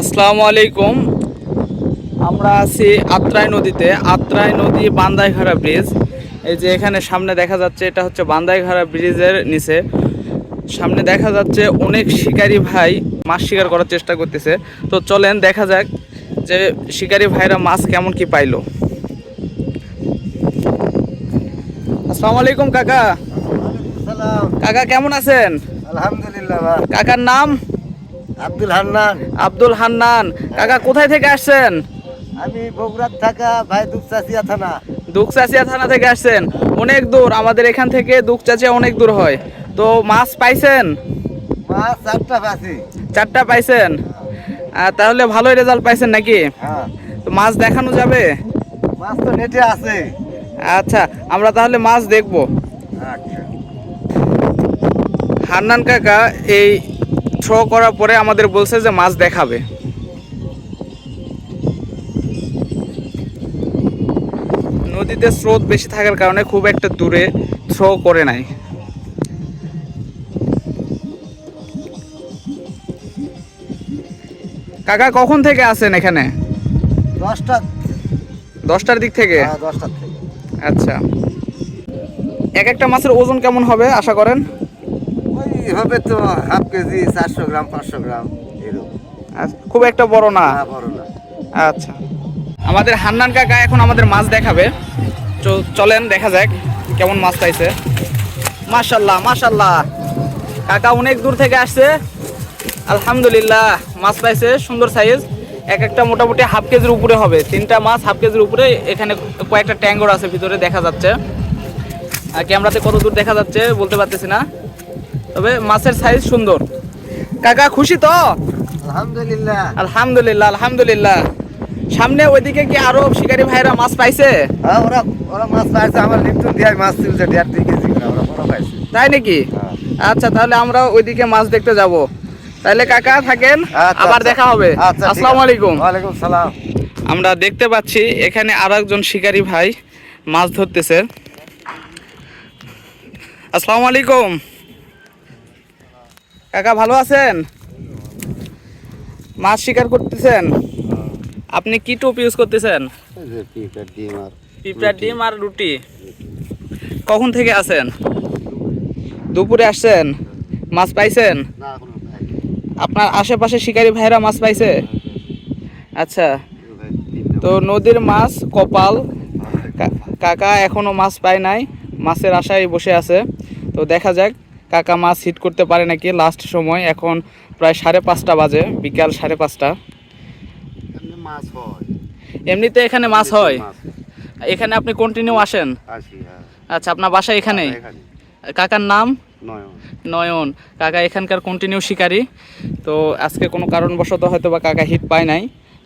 আসসালামু আলাইকুম। আমরা আছি আত্রাই নদীতে আত্রাই নদী বান্দাইঘাড়া ব্রিজ। এই যে এখানে সামনে দেখা যাচ্ছে এটা হচ্ছে বান্দাইঘাড়া ব্রিজের নিচে। সামনে দেখা যাচ্ছে অনেক শিকারী ভাই মাছ শিকার করার চেষ্টা করতেছে। তো চলেন দেখা যাক যে শিকারী ভাইরা মাছ কেমন কি পাইলো। আসসালামু আলাইকুম কাকা। কাকা কেমন আছেন? আলহামদুলিল্লাহ কাকার নাম? আব্দুল হান্নান। আব্দুল হান্নান কাকা কোথায় থেকে আসছেন? আমি বগুড়ার থাকা ভাই দুপচাচিয়া থানা। দুকচাচিয়া থানা থেকে আসছেন। অনেক দূর আমাদের এখান থেকে দুকচাচিয়া অনেক দূর হয়। তো মাছ পাইছেন? মাছ চারটা পাচ্ছি চারটা পাইছেন। তাহলে ভালোই রেজাল্ট পাইছেন নাকি? হ্যাঁ। তো মাছ দেখানো যাবে? মাছ তো নেটে আছে। আচ্ছা আমরা তাহলে মাছ দেখব। আচ্ছা। হান্নান কাকা এই থ্রো করার পরে আমাদের বলছে যে মাছ দেখাবে। নদীতে স্রোত বেশি থাকার কারণে খুব একটা দূরে থ্রো করে নাই। কাকা কখন থেকে আছেন এখানে? দশটা। দশটার দিক থেকে? হ্যাঁ আচ্ছা। এক একটা মাছের ওজন কেমন হবে আশা করেন? হবে তো হাফ কেজি চারশো গ্রাম পাঁচশো গ্রাম এরকম। খুব একটা বড় না? বড় না। আচ্ছা। আমাদের হান্নান কাকা এখন আমাদের মাছ দেখাবে। চলেন দেখা যাক কেমন মাছ পাইছে। মাশাল্লাহ মাশাল্লাহ। কাকা অনেক দূর থেকে আসছে। আলহামদুলিল্লাহ মাছ পাইছে সুন্দর সাইজ এক একটা মোটামুটি হাফ কেজির উপরে হবে। তিনটা মাছ হাফ কেজির উপরে। এখানে কয়েকটা ট্যাঙ্গর আছে ভিতরে দেখা যাচ্ছে। আর ক্যামেরাতে কত দূর দেখা যাচ্ছে বলতে পারতেছি না। তবে মাছের সাইজ সুন্দর। কাকা খুশি তো? আলহামদুলিল্লাহ। আলহামদুলিল্লাহ আলহামদুলিল্লাহ। সামনে ওইদিকে কি আরও শিকারী ভাইরা মাছ পাইছে? হ্যাঁ ওরা ওরা মাছ পাইছে আমার লিপ্টন দিয়ে মাছ তুলছে দেড় দুই কেজি ওরা বড় পাইছে। তাই নাকি? হ্যাঁ। আচ্ছা তাহলে আমরা ওইদিকে মাছ দেখতে যাব। তাহলে কাকা থাকেন আচ্ছা, আবার আচ্ছা। দেখা হবে। আচ্ছা আসসালামু। আলাইকুম। ওয়ালাইকুম সালাম। আমরা দেখতে পাচ্ছি এখানে আর একজন শিকারী ভাই মাছ ধরতেছে। আসসালামু আলাইকুম। কাকা ভালো আছেন? মাছ শিকার করতেছেন? আপনি কি টোপ ইউজ করতেছেন? পিঁপড়ার ডিম আর রুটি? কখন থেকে আছেন? দুপুরে আসছেন? মাছ পাইছেন? আপনার আশেপাশে শিকারী ভাইরা মাছ পাইছে? আচ্ছা। তো নদীর মাছ কপাল কাকা এখনও মাছ পায় নাই মাছের আশায় বসে আছে। তো দেখা যাক। কাকা মাছ হিট করতে পারে নাকি? লাস্ট সময় এখন প্রায় সাড়ে পাঁচটা বাজে বিকাল সাড়ে পাঁচটা। মাছ হয়। এমনিতে এখানে মাছ হয়? এখানে আপনি কন্টিনিউ আসেন? হ্যাঁ। আচ্ছা আপনার বাসা এখানেই? এখানে কাকার নাম? নয়ন। নয়ন। কাকা এখানকার কন্টিনিউ শিকারী। তো আজকে কোনো কারণবশত হয়তো বা কাকা হিট পায় নাই।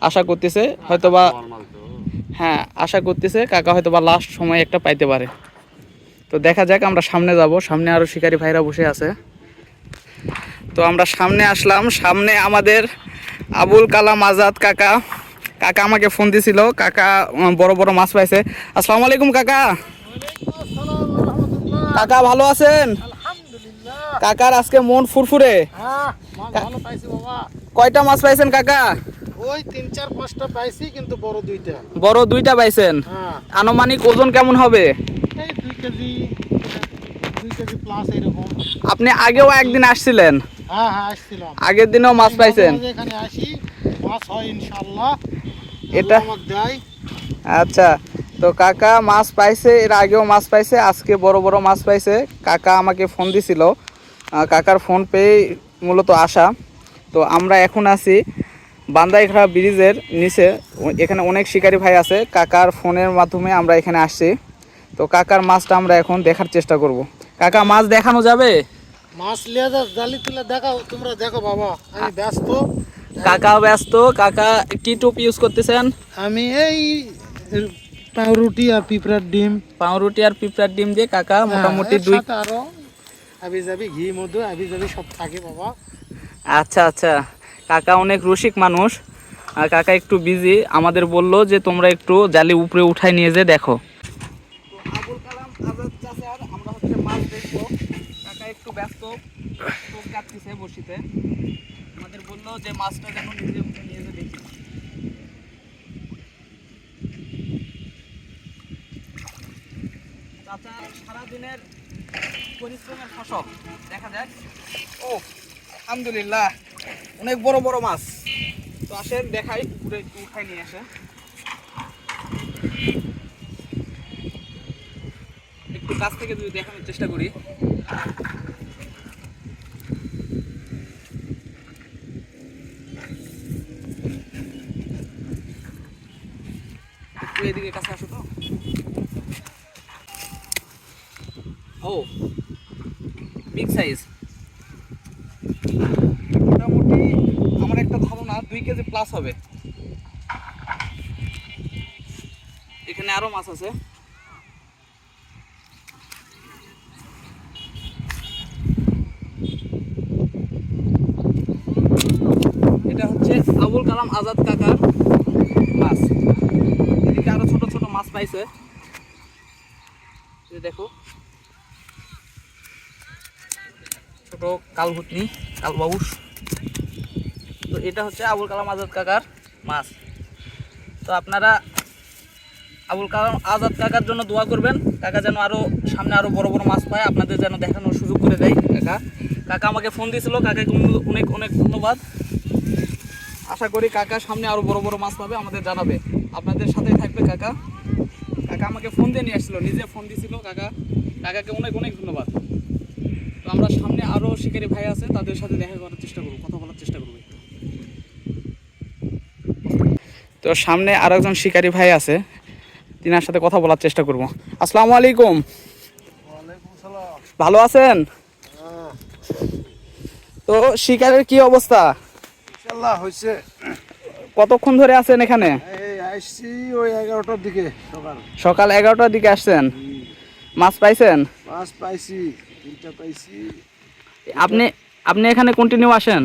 আশা করতেছে হয়তো বা হ্যাঁ আশা করতেছে কাকা হয়তো বা লাস্ট সময় একটা পাইতে পারে। তো দেখা যাক আমরা সামনে যাব। সামনে আরও শিকারী ভাইরা বসে আছে। তো আমরা সামনে আসলাম। সামনে আমাদের আবুল কালাম আজাদ কাকা। কাকা আমাকে ফোন দিছিল। কাকা বড় বড় মাছ পাইছে। আসসালামু আলাইকুম কাকা। কাকা ভালো আছেন? কাকার আজকে মন ফুরফুরে। হ্যাঁ কয়টা মাছ পাইছেন কাকা? ওই তিন চার পাঁচটা পাইছি কিন্তু বড় দুইটা। বড় দুইটা পাইছেন। হ্যাঁ। আনুমানিক ওজন কেমন হবে? কেজি দুই কেজি প্লাস এরকম। আপনি আগেও একদিন আসছিলেন? হ্যাঁ হ্যাঁ আসছিলাম। আগের দিনেও মাছ পাইছেন? এখানে আসি মাছ হয় ইনশাল্লাহ এটা- দেয় আচ্ছা তো কাকা মাছ পাইছে এর আগেও মাছ পাইছে আজকে বড় বড় মাছ পাইছে। কাকা আমাকে ফোন দিছিল। কাকার ফোন পেয়ে মূলত আসা। তো আমরা এখন আছি বান্দাইঘাড়া ব্রিজের নিচে। এখানে অনেক শিকারী ভাই আছে। কাকার ফোনের মাধ্যমে আমরা এখানে আসছি। তো কাকার মাছটা আমরা এখন দেখার চেষ্টা করব। কাকা মাছ দেখানো যাবে? মাছ লিয়ে জালি তুলে দেখাও তোমরা দেখো বাবা আমি ব্যস্ত। কাকা ব্যস্ত কাকা কি টুপ ইউজ করতেছেন? আমি এই রুটি আর পিঁপড়ার ডিম। পাউরুটি আর পিঁপড়ার ডিম দিয়ে কাকা হ্যাঁ, মোটামুটি দুই আরও আবি যাবি ঘি মধু আবি যাবি সব থাকে বাবা। আচ্ছা আচ্ছা। কাকা অনেক রসিক মানুষ। আর কাকা একটু বিজি আমাদের বলল যে তোমরা একটু জালি উপরে উঠাই নিয়ে যে দেখো। কাকা একটু ব্যস্ত টোপ কাটতেছে বসিতে। আমাদের বলল যে মাছটা যেন নিজে নিয়ে যে দেখি। সারাদিনের পরিশ্রমের ফসল, দেখা যাক। ও, আলহামদুলিল্লাহ, অনেক বড় বড় মাছ। তো আসেন, দেখাই, ঘুরে উঠাই নিয়ে আসে একটু কাছ থেকে যদি দেখানোর চেষ্টা করি। এদিকে কাছে আসো তো। ও বিগ সাইজ মোটামুটি আমার একটা ধারণা দুই কেজি প্লাস হবে। এখানে আরও মাছ আছে এটা হচ্ছে কালাম আজাদ কাকার মাছ। এদিকে আরও ছোট ছোট মাছ পাইছে। দেখো। ছোট কালভুতনি কালবাউস। তো এটা হচ্ছে আবুল কালাম আজাদ কাকার মাছ। তো আপনারা আবুল কালাম আজাদ কাকার জন্য দোয়া করবেন। কাকা যেন আরও সামনে আরও বড় বড় মাছ পায়। আপনাদের যেন দেখানোর সুযোগ করে দেয় কাকা। কাকা আমাকে ফোন দিয়েছিল। কাকাকে অনেক অনেক ধন্যবাদ। আশা করি কাকা সামনে আরও বড় বড় মাছ পাবে আমাদের জানাবে। আপনাদের সাথেই থাকবে কাকা। কাকা আমাকে ফোন দিয়ে নিয়ে আসছিল নিজে ফোন দিয়েছিল কাকা। কাকাকে অনেক অনেক ধন্যবাদ। তো আমরা সামনে আরও শিকারী ভাই আছে তাদের সাথে দেখা করার চেষ্টা করব কথা বলার চেষ্টা করব তো সামনে আর একজন শিকারী ভাই আছে তিনার সাথে কথা বলার চেষ্টা করব। আসসালামু আলাইকুম। ভালো আছেন? তো শিকারের কি অবস্থা? ইনশাল্লাহ হয়েছে কতক্ষণ ধরে আছেন এখানে? আসছি ওই এগারোটার দিকে সকাল। সকাল এগারোটার দিকে আসছেন? মাছ পাইছেন? মাছ পাইছি তিনটা পাইছি। আপনি আপনি এখানে কন্টিনিউ আসেন?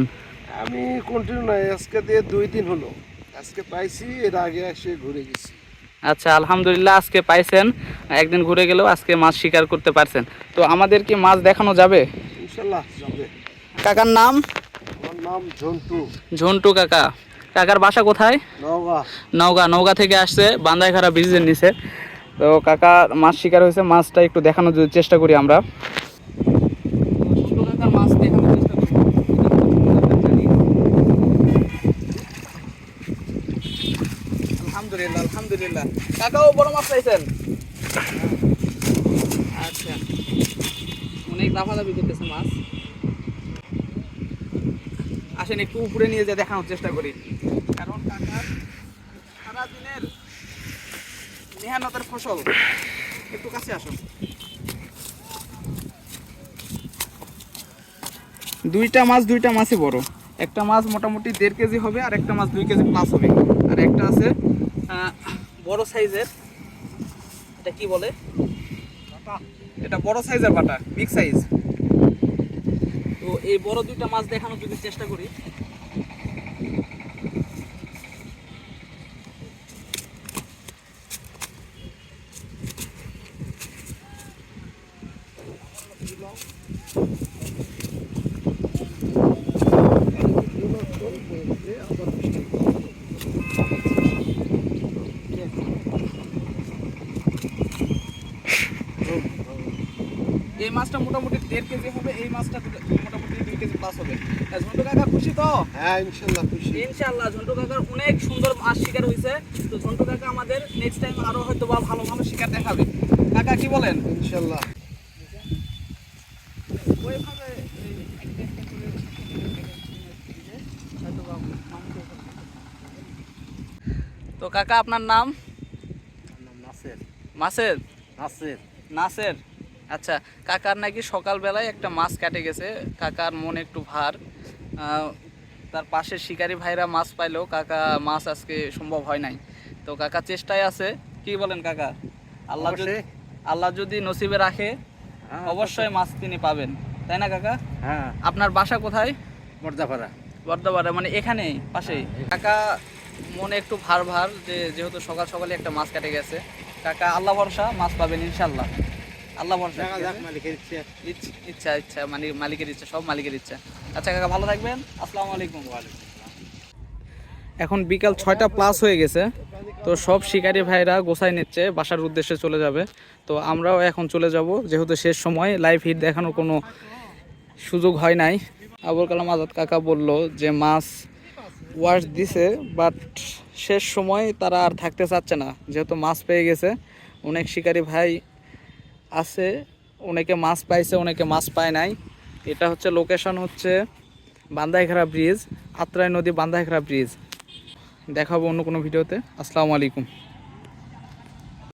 আমি কন্টিনিউ নাই আজকে দিয়ে দুই দিন হলো। আজকে পাইছি এর আগে এসে ঘুরে গেছি। আচ্ছা আলহামদুলিল্লাহ আজকে পাইছেন। একদিন ঘুরে গেলেও আজকে মাছ শিকার করতে পারছেন। তো আমাদের কি মাছ দেখানো যাবে? ইনশাল্লাহ যাবে। কাকার নাম? নাম ঝন্টু। ঝন্টু কাকা। কাকার বাসা কোথায়? নওগাঁ। নওগাঁ। নওগাঁ থেকে আসছে বান্দাইখারা ব্রিজের নিচে। তো কাকা মাছ শিকার হয়েছে মাছটা একটু দেখানোর চেষ্টা করি আমরা। আলহামদুলিল্লাহ আলহামদুলিল্লাহ। কাকাও বড় মাছ পাইছেন? আচ্ছা। অনেক লাফালাফি করতেছে মাছ। আসেন, একটু উপরে নিয়ে যেয়ে দেখানোর চেষ্টা করি। কারণ কাকার সারাদিনের মেহনতের ফসল, একটু কাছে আসো। দুইটা মাছ, দুইটা মাছই বড়। একটা মাছ মোটামুটি দেড় কেজি হবে, আর একটা মাছ দুই কেজি প্লাস হবে। আর একটা আছে বড় সাইজের, এটা কি বলে? এটা বড় সাইজের বাটা বিগ সাইজ এই বড় দুইটা মাছ দেখানোর যদি চেষ্টা করি। এই মাছটা মোটামুটি দেড় কেজি হবে, এই মাছটা মোটামুটি দুই কেজি প্লাস হবে। ঝন্টু কাকা খুশি তো? হ্যাঁ ইনশাল্লাহ খুশি। ইনশাআল্লাহ ঝন্টু কাকার অনেক সুন্দর মাছ শিকার হয়েছে। তো ঝন্টু কাকা আমাদের নেক্সট টাইম আরও হয়তো বা ভালো ভালো শিকার দেখাবে। কাকা কি বলেন? ইনশাল্লাহ। ওইভাবে। তো কাকা আপনার নাম? নাসের। মাসের নাসের। নাসের। আচ্ছা কাকার নাকি সকালবেলায় একটা মাছ কাটে গেছে। কাকার মন একটু ভার। তার পাশের শিকারী ভাইরা মাছ পাইলেও কাকা মাছ আজকে সম্ভব হয় নাই। তো কাকা চেষ্টায় আছে। কি বলেন কাকা? আল্লাহ যদি আল্লাহ যদি নসিবে রাখে অবশ্যই। মাছ তিনি পাবেন। তাই না কাকা? হ্যাঁ। আপনার বাসা কোথায়? মর্দাপাড়া বর্ধমানে মানে এখানেই পাশেই। কাকা মনে একটু ভার ভার যে যেহেতু সকাল সকালে একটা মাছ কেটে গেছে। কাকা আল্লাহ ভরসা মাছ পাবেন ইনশাল্লাহ আল্লাহ ভরসা দেখা যাক মালিকের ইচ্ছে। ইচ্ছ- ইচ্ছা ইচ্ছা মানে মালিকের ইচ্ছা সব মালিকের ইচ্ছা। আচ্ছা কাকা ভালো থাকবেন। আসসালামু আলাইকুম। এখন বিকাল ছয়টা প্লাস হয়ে গেছে তো সব শিকারি ভাইরা গোসাই নিচ্ছে বাসার উদ্দেশ্যে চলে যাবে। তো আমরাও এখন চলে যাব যেহেতু শেষ সময় লাইভ হিট দেখানোর কোনো সুযোগ হয় নাই। আবুল কালাম আজাদ কাকা বলল যে মাছ ওয়াশ দিছে বাট শেষ সময় তারা আর থাকতে চাচ্ছে না। যেহেতু মাছ পেয়ে গেছে অনেক শিকারি ভাই আছে, অনেকে মাছ পাইছে, অনেকে মাছ পায় নাই। এটা হচ্ছে লোকেশন হচ্ছে বান্দাইখরা ব্রিজ আত্রাই নদী বান্দাইখরা ব্রিজ দেখাবো অন্য কোনো ভিডিওতে আসসালামু আলাইকুম।